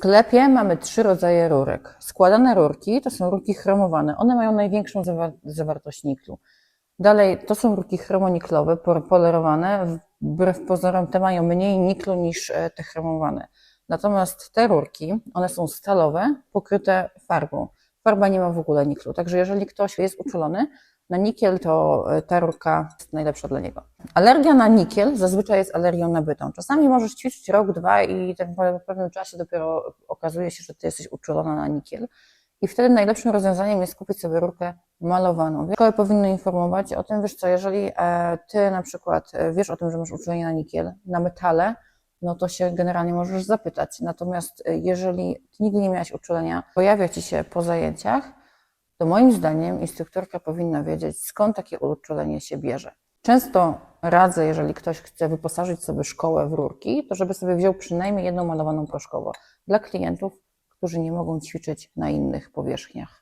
sklepie mamy trzy rodzaje rurek. Składane rurki to są rurki chromowane. One mają największą zawar- zawartość niklu. Dalej to są rurki chromoniklowe, polerowane. Wbrew pozorom te mają mniej niklu niż e, te chromowane. Natomiast te rurki, one są stalowe, pokryte farbą. Farba nie ma w ogóle niklu. Także jeżeli ktoś jest uczulony na nikiel, to e, ta rurka jest najlepsza dla niego. Alergia na nikiel zazwyczaj jest alergią nabytą. Czasami możesz ćwiczyć rok, dwa i tak po pewnym czasie dopiero okazuje się, że ty jesteś uczulona na nikiel. I wtedy najlepszym rozwiązaniem jest kupić sobie rurkę malowaną. Szkoły powinny informować o tym, wiesz co, jeżeli e, ty na przykład e, wiesz o tym, że masz uczulenie na nikiel, na metale, no to się generalnie możesz zapytać. Natomiast jeżeli nigdy nie miałaś uczulenia, pojawia ci się po zajęciach, to moim zdaniem instruktorka powinna wiedzieć, skąd takie uczulenie się bierze. Często radzę, jeżeli ktoś chce wyposażyć sobie szkołę w rurki, to żeby sobie wziął przynajmniej jedną malowaną proszkowo dla klientów, którzy nie mogą ćwiczyć na innych powierzchniach.